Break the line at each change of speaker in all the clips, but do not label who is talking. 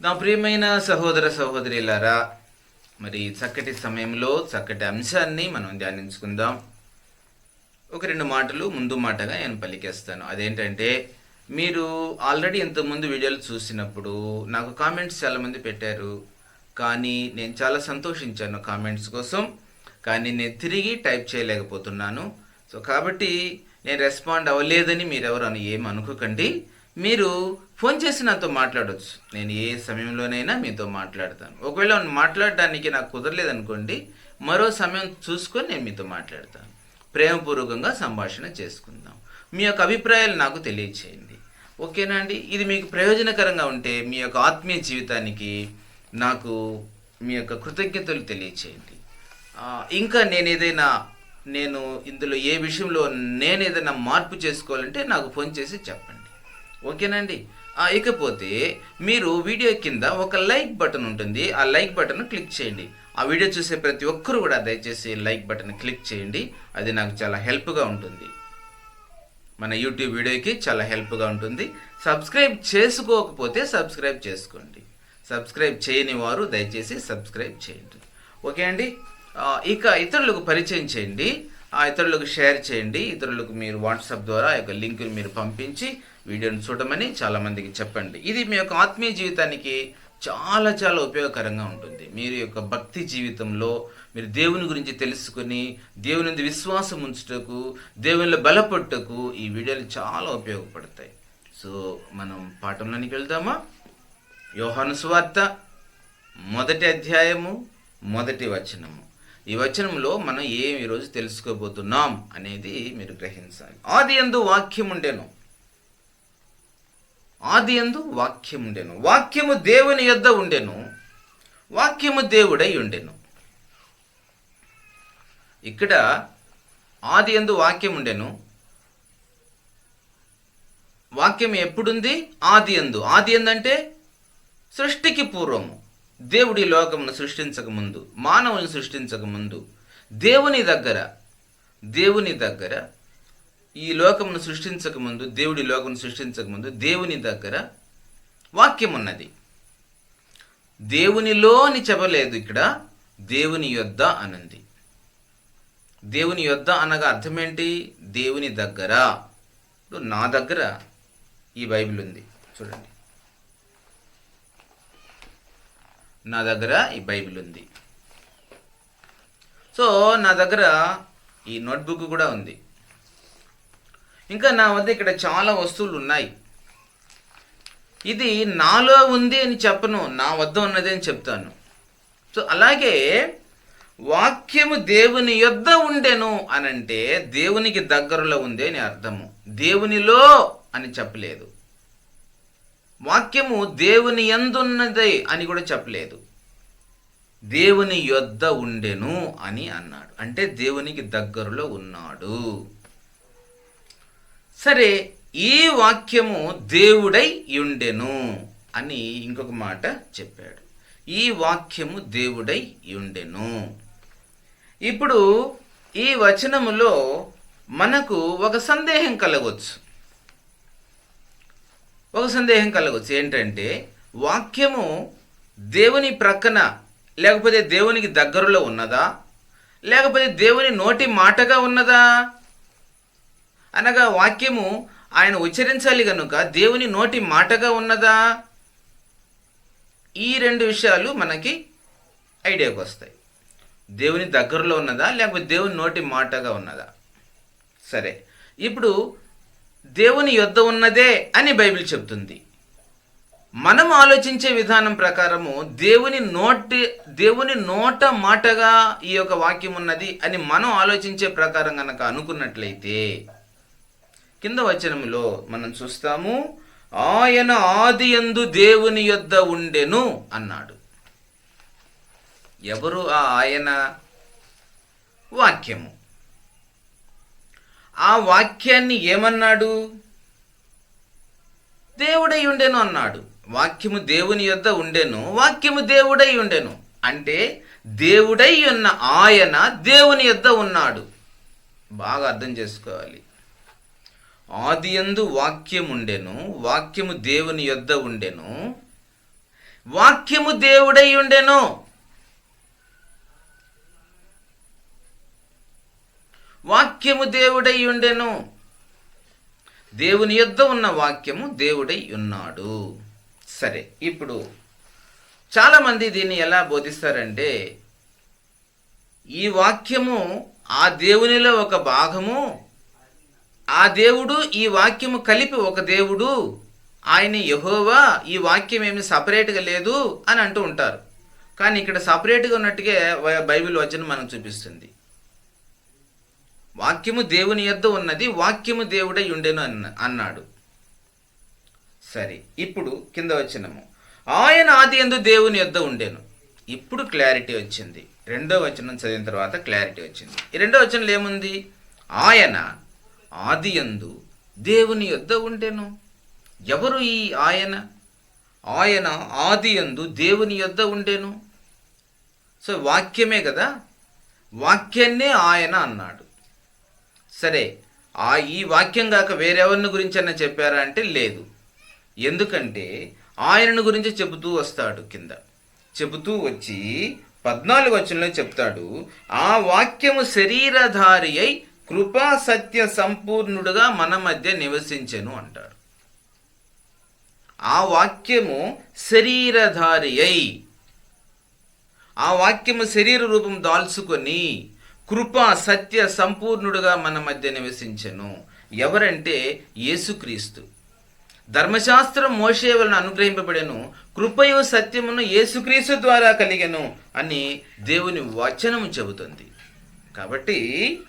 నా ప్రియమైన సహోదర సహోదరులారా మరి చక్కటి సమయంలో చక్కటి అంశాన్ని మనం ధ్యానించుకుందాం. ఒక రెండు మాటలు ముందు మాటగా నేను పలికేస్తాను. అదేంటంటే మీరు ఆల్రెడీ ఇంతకుముందు వీడియోలు చూసినప్పుడు నాకు కామెంట్స్ చాలామంది పెట్టారు. కానీ నేను చాలా సంతోషించాను కామెంట్స్ కోసం. కానీ నేను తిరిగి టైప్ చేయలేకపోతున్నాను. సో కాబట్టి నేను రెస్పాండ్ అవ్వలేదని మీరు అని ఏం అనుకోకండి మీరు ఫోన్ చేసి నాతో మాట్లాడవచ్చు నేను ఏ సమయంలోనైనా మీతో మాట్లాడతాను. ఒకవేళ మాట్లాడడానికి నాకు కుదరలేదనుకోండి మరో సమయం చూసుకొని నేను మీతో మాట్లాడతాను. ప్రేమపూర్వకంగా సంభాషణ చేసుకుందాం. మీ యొక్క అభిప్రాయాలు నాకు తెలియచేయండి. ఓకేనా అండి? ఇది మీకు ప్రయోజనకరంగా ఉంటే మీ యొక్క ఆత్మీయ జీవితానికి నాకు మీ యొక్క కృతజ్ఞతలు తెలియచేయండి. ఇంకా నేను ఏదైనా నేను ఇందులో ఏ విషయంలో నేను ఏదైనా మార్పు చేసుకోవాలంటే నాకు ఫోన్ చేసి చెప్పండి. ఓకేనండి ఇకపోతే మీరు వీడియో కింద ఒక లైక్ బటన్ ఉంటుంది. ఆ లైక్ బటన్ క్లిక్ చేయండి. ఆ వీడియో చూసే ప్రతి ఒక్కరు కూడా దయచేసి లైక్ బటన్ క్లిక్ చేయండి. అది నాకు చాలా హెల్ప్గా ఉంటుంది. మన యూట్యూబ్ వీడియోకి చాలా హెల్ప్గా ఉంటుంది. సబ్స్క్రైబ్ చేసుకోకపోతే సబ్స్క్రైబ్ చేసుకోండి. సబ్స్క్రైబ్ చేయని వారు దయచేసి సబ్స్క్రైబ్ చేయండి. ఓకే అండి? ఇక ఇతరులకు పరిచయం చేయండి. ఆ ఇతరులకు షేర్ చేయండి. ఇతరులకు మీరు వాట్సాప్ ద్వారా ఆ యొక్క లింక్ని మీరు పంపించి వీడియోని చూడమని చాలామందికి చెప్పండి. ఇది మీ యొక్క ఆత్మీయ జీవితానికి చాలా చాలా ఉపయోగకరంగా ఉంటుంది. మీరు యొక్క భక్తి జీవితంలో మీరు దేవుని గురించి తెలుసుకుని దేవుని విశ్వాసం ఉంచుటకు దేవునిలో బలపట్టుటకు ఈ వీడియోలు చాలా ఉపయోగపడతాయి. సో మనం పాఠంలోనికి వెళ్దామా? యోహాను సువార్త మొదటి అధ్యాయము మొదటి వచనము. ఈ వచనంలో మనం ఏం ఈరోజు తెలుసుకోబోతున్నాం అనేది మీరు గ్రహించాలి. ఆది ఎందు వాక్యం ఉండేను ఆది ఎందు వాక్యం ఉండెను వాక్యము దేవుని యొద్ద ఉండెను. వాక్యము దేవుడై ఉండెను. ఇక్కడ ఆది ఎందు వాక్యం ఉండెను వాక్యం ఎప్పుడుంది? ఆది ఎందు ఆది ఎందంటే సృష్టికి పూర్వము. దేవుడి లోకమును సృష్టించక ముందు మానవుని సృష్టించక ముందు దేవుని దగ్గర దేవుని దగ్గర ఈ లోకమును సృష్టించక ముందు దేవుడి లోకమును సృష్టించక ముందు దేవుని దగ్గర వాక్యం ఉన్నది దేవునిలోని చెప్పలేదు ఇక్కడ దేవుని యొద్ద అనుంది. దేవుని యొద్ద అనగా అర్థం ఏంటి దేవుని దగ్గర. నా దగ్గర ఈ బైబిల్ ఉంది. చూడండి. నా దగ్గర ఈ బైబిల్ ఉంది. సో నా దగ్గర ఈ నోట్బుక్ కూడా ఉంది. ఇంకా నా వద్ద ఇక్కడ చాలా వస్తువులు ఉన్నాయి ఇది నాలో ఉంది అని చెప్పను నా వద్ద ఉన్నది అని చెప్తాను. సో అలాగే వాక్యము దేవుని యొద్ద ఉండెను అనంటే దేవునికి దగ్గరలో ఉంది అని అర్థము. దేవునిలో అని చెప్పలేదు. వాక్యము దేవుని ఎందున్నది అని కూడా చెప్పలేదు. దేవుని యొద్ద ఉండెను అని అన్నాడు. అంటే దేవునికి దగ్గరలో ఉన్నాడు. సరే ఈ వాక్యము దేవుడై ఉండెను అని ఇంకొక మాట చెప్పాడు. ఈ వాక్యము దేవుడై ఉండెను. ఇప్పుడు ఈ వచనములో మనకు ఒక సందేహం కలగవచ్చు ఒక సందేహం కలగవచ్చు ఏంటంటే వాక్యము దేవుని ప్రక్కన లేకపోతే దేవునికి దగ్గరలో ఉన్నదా? లేకపోతే దేవుని నోటి మాటగా ఉన్నదా? అనగా వాక్యము ఆయన ఉచ్చరించాలి కనుక దేవుని నోటి మాటగా ఉన్నదా? ఈ రెండు విషయాలు మనకి ఐడియాకి వస్తాయి. దేవుని దగ్గరలో ఉన్నదా? లేకపోతే దేవుని నోటి మాటగా ఉన్నదా? సరే. ఇప్పుడు దేవుని యొద్ద ఉన్నదే అని బైబిల్ చెప్తుంది. మనం ఆలోచించే విధానం ప్రకారము దేవుని నోటి దేవుని నోట మాటగా ఈ యొక్క వాక్యం ఉన్నది అని మనం ఆలోచించే ప్రకారం కనుక అనుకున్నట్లయితే కింద వచనములో మనం చూస్తాము ఆయన ఆది ఎందు దేవుని యొద్ద ఉండెను అన్నాడు. ఎవరు ఆ ఆయన వాక్యము? ఆ వాక్యాన్ని ఏమన్నాడు? దేవుడై ఉండెను అన్నాడు. వాక్యము దేవుని యొద్ద ఉండెను వాక్యము దేవుడై ఉండెను అంటే దేవుడై ఉన్న ఆయన దేవుని యొద్ద ఉన్నాడు. బాగా అర్థం చేసుకోవాలి. ఆదియందు వాక్యం ఉండెను వాక్యము దేవుని యొద్ద ఉండెను వాక్యము దేవుడై ఉండెను. వాక్యము దేవుడై ఉండెను. దేవుని యొద్ద ఉన్న వాక్యము దేవుడై ఉన్నాడు. సరే ఇప్పుడు చాలామంది దీన్ని ఎలా బోధిస్తారంటే ఈ వాక్యము ఆ దేవునిలో ఒక భాగము ఆ దేవుడు ఈ వాక్యము కలిపి ఒక దేవుడు ఆయన యహోవా ఈ వాక్యం ఏమి సపరేట్గా లేదు అని అంటూ ఉంటారు. కానీ ఇక్కడ సపరేట్గా ఉన్నట్టుగా బైబిల్ వచనం మనం చూపిస్తుంది. వాక్యము దేవుని యొద్ద ఉన్నది వాక్యము దేవుడై ఉండేను అన్న అన్నాడు. సరే ఇప్పుడు కింద వచ్చినము ఆయన ఆది ఎందు దేవుని యొద్ద ఉండేను. ఇప్పుడు క్లారిటీ వచ్చింది. రెండో వచనం చదివిన తర్వాత క్లారిటీ వచ్చింది. ఈ రెండో వచనంలో ఏముంది? ఆయన ఆదియందు దేవుని యొద్ద ఉండెను. ఎవరు ఈ ఆయన? ఆయన ఆదియందు దేవుని యొద్ద ఉండెను. సో వాక్యమే కదా? వాక్యాన్నే ఆయన అన్నాడు. సరే ఆ ఈ వాక్యం కాక వేరెవరిని గురించి అన్న చెప్పారా అంటే లేదు. ఎందుకంటే ఆయనను గురించి చెబుతూ వస్తాడు కింద. చెబుతూ వచ్చి పద్నాలుగు వచనంలో చెప్తాడు ఆ వాక్యము శరీరధారి అయి కృపా సత్య సంపూర్ణుడుగా మన మధ్య నివసించెను అంటాడు. ఆ వాక్యము శరీరధారి అయి ఆ వాక్యము శరీర రూపం దాల్చుకొని కృప సత్య సంపూర్ణుడుగా మన మధ్య నివసించెను. ఎవరంటే యేసుక్రీస్తు. ధర్మశాస్త్రం మోషే వలన అనుగ్రహింపబడెను కృపయు సత్యమును యేసుక్రీస్తు ద్వారా కలిగెను అని దేవుని వచనము చెబుతుంది. కాబట్టి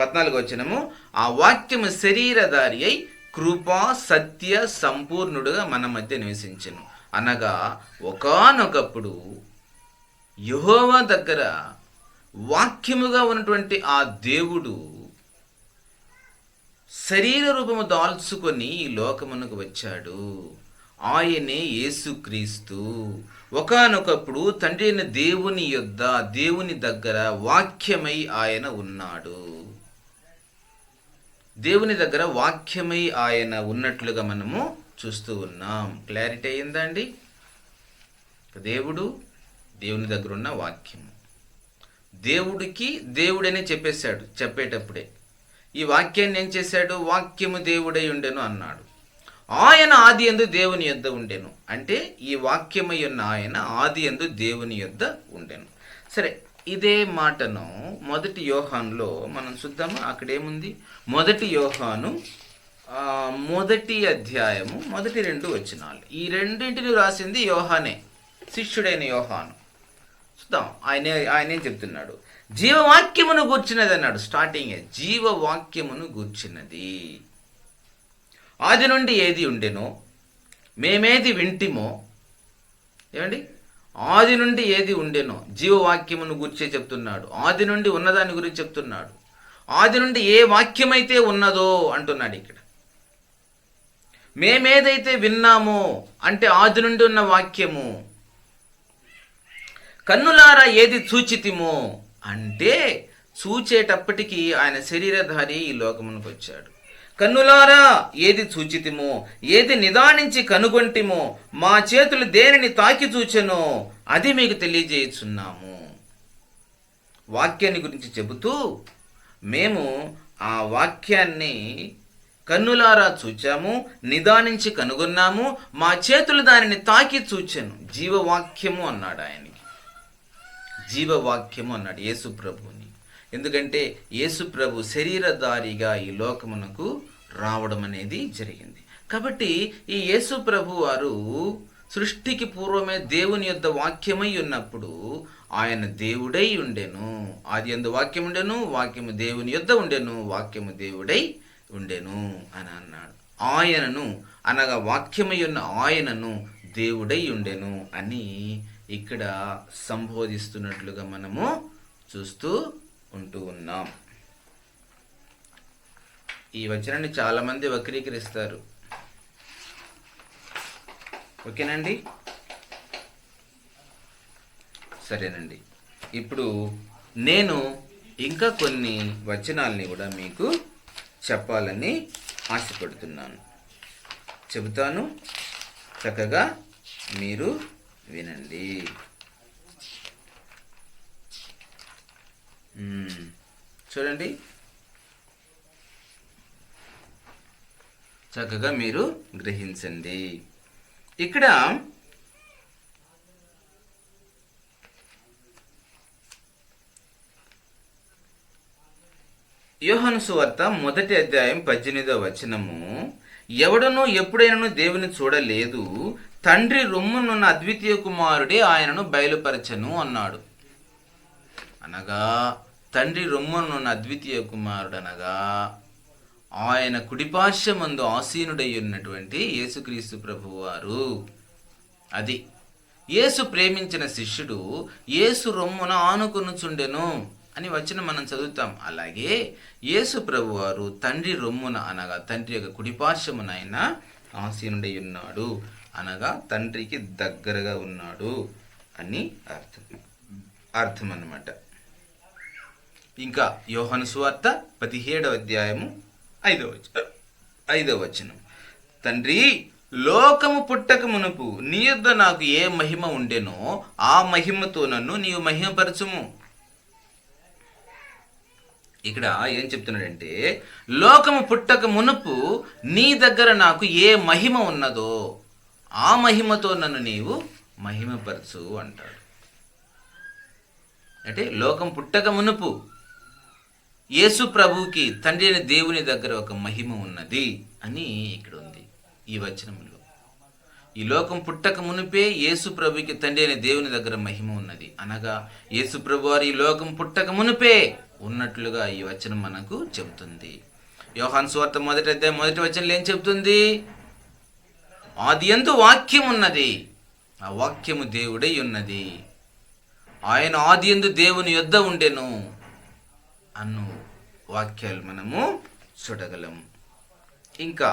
పద్నాలుగు వచనము ఆ వాక్యము శరీరధారి అయి కృపా సత్య సంపూర్ణుడుగా మన మధ్య నివసించను. అనగా ఒకానొకప్పుడు యహోవా దగ్గర వాక్యముగా ఉన్నటువంటి ఆ దేవుడు శరీర రూపము దాల్చుకొని ఈ లోకమునకు వచ్చాడు. ఆయనే యేసుక్రీస్తు ఒకానొకప్పుడు తండ్రి అయిన దేవుని యొద్ద దేవుని దగ్గర వాక్యమై ఆయన ఉన్నాడు. దేవుని దగ్గర వాక్యమై ఆయన ఉన్నట్లుగా మనము చూస్తూ ఉన్నాం. క్లారిటీ అయిందా అండి దేవుడు దేవుని దగ్గర ఉన్న వాక్యము. దేవుడికి దేవుడనే చెప్పేశాడు చెప్పేటప్పుడే. ఈ వాక్యాన్ని ఏం చేశాడు? వాక్యము దేవుడై ఉండెను అన్నాడు. ఆయన ఆది ఎందు దేవుని యొద్ద ఉండెను. అంటే ఈ వాక్యమై ఉన్న ఆయన ఆది ఎందు దేవుని యొద్ద ఉండెను. సరే ఇదే మాటను మొదటి యోహాన్లో మనం చూద్దామా? అక్కడేముంది? మొదటి యోహాను మొదటి అధ్యాయము మొదటి రెండు వచ్చినాలు ఈ రెండింటిని రాసింది యోహానే శిష్యుడైన యోహాను. చూద్దాం ఆయనే ఆయనే చెప్తున్నాడు. జీవవాక్యమును గూర్చినది అన్నాడు స్టార్టింగ్ జీవవాక్యమును గూర్చినది. ఆది నుండి ఏది ఉండెనో మేమేది వింటిమో ఏమండి? ఆది నుండి ఏది ఉండెనో జీవవాక్యమును గురించే చెప్తున్నాడు. ఆది నుండి ఉన్నదాని గురించి చెప్తున్నాడు. ఆది నుండి ఏ వాక్యమైతే ఉన్నదో అంటున్నాడు ఇక్కడ. మేమేదైతే విన్నామో అంటే ఆది నుండి ఉన్న వాక్యము కన్నులారా ఏది చూచితిమో అంటే చూచేటప్పటికీ ఆయన శరీరధారి ఈ లోకమునకు వచ్చాడు. కన్నులారా ఏది చూచితిమో ఏది నిదానించి కనుగొంటిమో మా చేతులు దేనిని తాకి చూచెనో అది మీకు తెలియజేయుచున్నాము. వాక్యాన్ని గురించి చెబుతూ మేము ఆ వాక్యాన్ని కన్నులారా చూచాము నిదానించి కనుగొన్నాము మా చేతులు దానిని తాకి చూచాను. జీవవాక్యము అన్నాడు ఆయనకి. జీవవాక్యము అన్నాడు యేసు ప్రభుని ఎందుకంటే యేసు ప్రభు శరీరధారిగా ఈ లోకమునకు రావడం అనేది జరిగింది. కాబట్టి ఈ యేసు ప్రభు వారు సృష్టికి పూర్వమే దేవుని యొద్ద వాక్యమై ఉన్నప్పుడు ఆయన దేవుడై ఉండెను. ఆది ఎందు వాక్యం ఉండెను వాక్యము దేవుని యొద్ద ఉండెను వాక్యము దేవుడై ఉండెను అని అన్నాడు. ఆయనను అనగా వాక్యమై ఉన్న ఆయనను దేవుడై ఉండెను అని ఇక్కడ సంబోధిస్తున్నట్లుగా మనము చూస్తూ ఉంటూ ఉన్నాం. ఈ వచనాన్ని చాలామంది వక్రీకరిస్తారు. ఓకేనండి? సరేనండి. ఇప్పుడు నేను ఇంకా కొన్ని వచనాల్ని కూడా మీకు చెప్పాలని ఆశపడుతున్నాను. చెబుతాను. చక్కగా మీరు వినండి. చూడండి. చక్కగా మీరు గ్రహించండి. ఇక్కడ యోహాను సువార్త మొదటి అధ్యాయం పద్దెనిమిదో వచనము. ఎవడనో ఎప్పుడైనను దేవుని చూడలేదు. తండ్రి రొమ్మునున్న అద్వితీయ కుమారుడే ఆయనను బయలుపరచను అన్నాడు. అనగా తండ్రి రొమ్మనున్న అద్వితీయ కుమారుడు అనగా ఆయన కుడిపార్శ్వమందు ఆసీనుడై ఉన్నటువంటి యేసుక్రీస్తు ప్రభువారు. అది యేసు ప్రేమించిన శిష్యుడు యేసు రొమ్మున ఆనుకొనుచుండెను అని వచ్చిన మనం చదువుతాం. అలాగే యేసు ప్రభువారు తండ్రి రొమ్మున అనగా తండ్రి యొక్క కుడిపార్శ్వమునైన ఆయన ఆసీనుడై ఉన్నాడు అనగా తండ్రికి దగ్గరగా ఉన్నాడు అని అర్థం. అర్థం అన్నమాట ఇంకా యోహను సువార్త పదిహేడవ అధ్యాయము ఐదవ ఐదవ వచనం. తండ్రి లోకము పుట్టక మునుపు నీ యొద్ద నాకు ఏ మహిమ ఉండెనో ఆ మహిమతో నన్ను నీవు మహిమపరచుము. ఇక్కడ ఏం చెప్తున్నాడంటే లోకము పుట్టక మునుపు నీ దగ్గర నాకు ఏ మహిమ ఉన్నదో ఆ మహిమతో నన్ను నీవు మహిమపరచు అంటాడు. అంటే లోకం పుట్టక మునుపు యేసు ప్రభువుకి తండ్రి అయిన దేవుని దగ్గర ఒక మహిమ ఉన్నది అని ఇక్కడ ఉంది ఈ వచనంలో. ఈ లోకం పుట్టక మునిపే యేసు ప్రభుకి తండ్రి అయిన దేవుని దగ్గర మహిమ ఉన్నది. అనగా యేసు ప్రభు వారు ఈ లోకం పుట్టక మునిపే ఉన్నట్లుగా ఈ వచనం మనకు చెబుతుంది. యోహాన్ స్వార్థ మొదటి అధ్యాయం మొదటి వచనంలో ఏం చెబుతుంది? ఆది ఎందు వాక్యం ఉన్నది. ఆ వాక్యము దేవుడై ఉన్నది. ఆయన ఆది ఎందు దేవుని యొద్ద ఉండెను అన్ను వాక్యాలు మనము చూడగలం. ఇంకా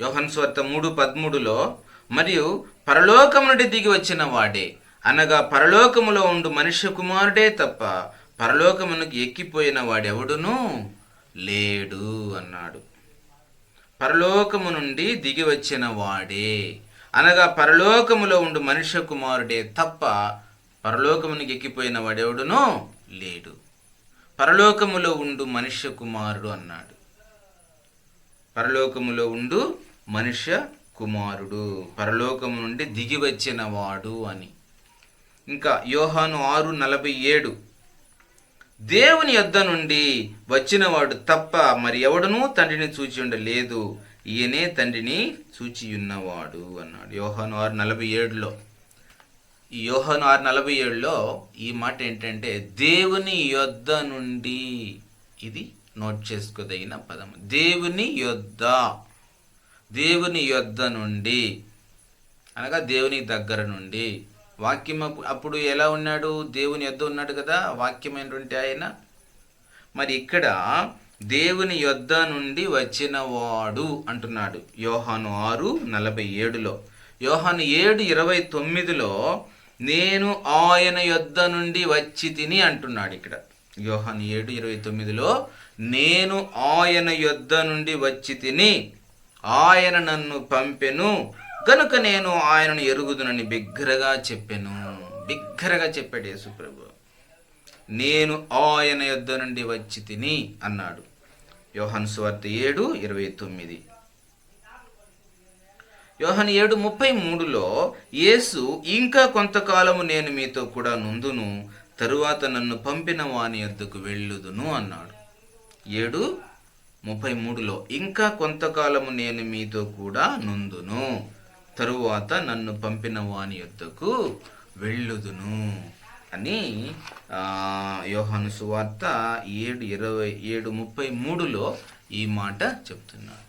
యోహన్స్వార్త మూడు పదమూడులో మరియు పరలోకము నుండి దిగి వచ్చిన వాడే అనగా పరలోకములో ఉండు మనుష్య కుమారుడే తప్ప పరలోకమునకు ఎక్కిపోయిన వాడెవడును లేడు అన్నాడు. పరలోకము నుండి దిగి వచ్చిన వాడే అనగా పరలోకములో ఉండు మనుష్య కుమారుడే తప్ప పరలోకమునికి ఎక్కిపోయిన వాడెవడునో లేడు. పరలోకములో ఉండు మనుష్య కుమారుడు అన్నాడు. పరలోకములో ఉండు మనుష్య కుమారుడు. పరలోకము నుండి దిగి వచ్చిన వాడు అని. ఇంకా యోహాను ఆరు నలభై ఏడు. దేవుని యొద్ద నుండి వచ్చినవాడు తప్ప మరి ఎవడనూ తండ్రిని చూచి ఉండలేదు. ఈయనే తండ్రిని చూచి ఉన్నవాడు అన్నాడు. యోహాను ఆరు నలభై ఏడులో. యోహను ఆరు నలభై ఏడులో ఈ మాట ఏంటంటే దేవుని యొద్ద నుండి ఇది నోట్ చేసుకోదగిన పదం. దేవుని యొద్ద దేవుని యొద్ద నుండి అనగా దేవుని దగ్గర నుండి. వాక్యం అప్పుడు ఎలా ఉన్నాడు? దేవుని యొద్ద ఉన్నాడు కదా? వాక్యమైనటువంటి ఆయన? మరి ఇక్కడ దేవుని యొద్ద నుండి వచ్చినవాడు అంటున్నాడు యోహాను ఆరు నలభై ఏడులో. యోహాను ఏడు ఇరవై తొమ్మిదిలో నేను ఆయన యొద్ద నుండి వచ్చి తిని అంటున్నాడు ఇక్కడ. యోహాను ఏడు ఇరవై తొమ్మిదిలో నేను ఆయన యొద్ద నుండి వచ్చి తిని ఆయన నన్ను పంపెను కనుక నేను ఆయనను ఎరుగుదునని బిగ్గరగా చెప్పాను. బిగ్గరగా చెప్పాడు యేసుప్రభు నేను ఆయన యొద్ద నుండి వచ్చి తిని అన్నాడు. యోహన్ సువార్త ఏడు ఇరవై తొమ్మిది. యోహన్ ఏడు ముప్పై మూడులో యేసు ఇంకా కొంతకాలము నేను మీతో కూడా నుందును తరువాత నన్ను పంపిన వాని యొద్దకు వెళ్ళుదును అన్నాడు. ఏడు ముప్పై మూడులో ఇంకా కొంతకాలము నేను మీతో కూడా నుందును తరువాత నన్ను పంపిన వాని యొద్దకు వెళ్ళుదును అని ఆ, యోహాను సువార్త ఏడు ఇరవై ఏడు ముప్పై మూడులో ఈ మాట చెప్తున్నాడు.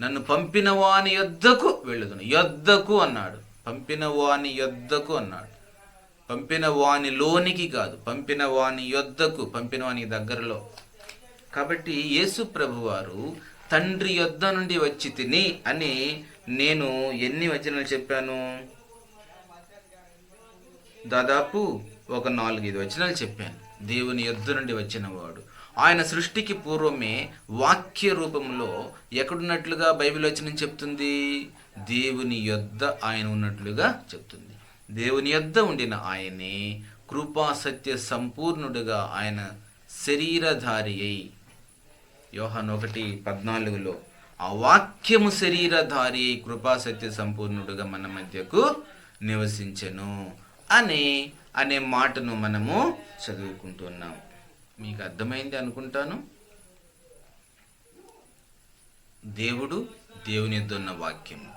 నన్ను పంపిన వాని యొద్దకు వెళ్ళుదును. యొద్దకు అన్నాడు. పంపిన వాని యొద్దకు అన్నాడు. పంపిన వాని లోనికి కాదు. పంపిన వాని యొద్దకు పంపిన వాని దగ్గరలో. కాబట్టి యేసు ప్రభువారు తండ్రి యొద్ద నుండి వచ్చి తిని అని నేను ఎన్ని వచనాలు చెప్పాను? దాదాపు ఒక నాలుగైదు వచనాలు చెప్పాను. దేవుని యొద్ద నుండి వచ్చిన వాడు. ఆయన సృష్టికి పూర్వమే వాక్య రూపంలో ఎక్కడున్నట్లుగా బైబిల్ వచ్చిన చెప్తుంది? దేవుని యొద్ద ఆయన ఉన్నట్లుగా చెప్తుంది. దేవుని యొద్ద ఉండిన ఆయనే కృపా సత్య సంపూర్ణుడుగా ఆయన శరీరధారి అయి. యోహన్ ఒకటి పద్నాలుగులో ఆ వాక్యము శరీరధారి అయి కృపా సత్య సంపూర్ణుడుగా మన మధ్యకు నివసించెను అనే అనే మాటను మనము చదువుకుంటున్నాం. మీకు అర్థమైంది అనుకుంటాను. దేవుడు దేవుని ఎద్దున్న వాక్యము.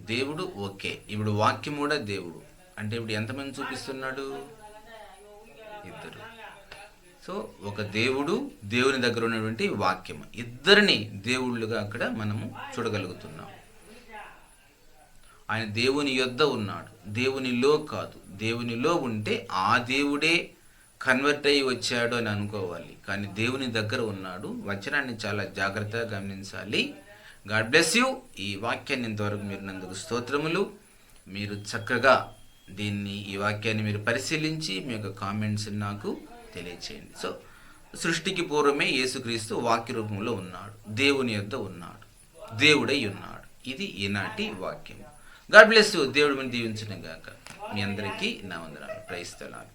దేవుడు ఓకే. ఇప్పుడు వాక్యం కూడా దేవుడు. అంటే ఇప్పుడు ఎంతమంది చూపిస్తున్నాడు? ఇద్దరు. సో ఒక దేవుడు దేవుని దగ్గర ఉన్నటువంటి వాక్యం ఇద్దరిని దేవుళ్ళుగా అక్కడ మనము చూడగలుగుతున్నాం. ఆయన దేవుని యొద్ద ఉన్నాడు. దేవునిలో కాదు. దేవునిలో ఉంటే ఆ దేవుడే కన్వర్ట్ అయ్యి వచ్చాడు అని అనుకోవాలి. కానీ దేవుని దగ్గర ఉన్నాడు. వచనాన్ని చాలా జాగ్రత్తగా గమనించాలి. God bless you. ఈ వాక్యాన్ని ఇంతవరకు మీరు నందుకు స్తోత్రములు. మీరు చక్కగా దీన్ని ఈ వాక్యాన్ని మీరు పరిశీలించి మీ యొక్క కామెంట్స్ నాకు తెలియచేయండి. సో సృష్టికి పూర్వమే యేసుక్రీస్తు వాక్య రూపంలో ఉన్నాడు. దేవుని యొద్ద ఉన్నాడు. దేవుడై ఉన్నాడు. ఇది ఈనాటి వాక్యం గాడ్ బ్లెస్ యూ. దేవుడు మనం దీవించిన గాక. మీ అందరికీ నా వందనాలు. క్రైస్తలాలు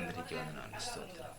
అందరికీ వందనాలు. స్తోత్రం.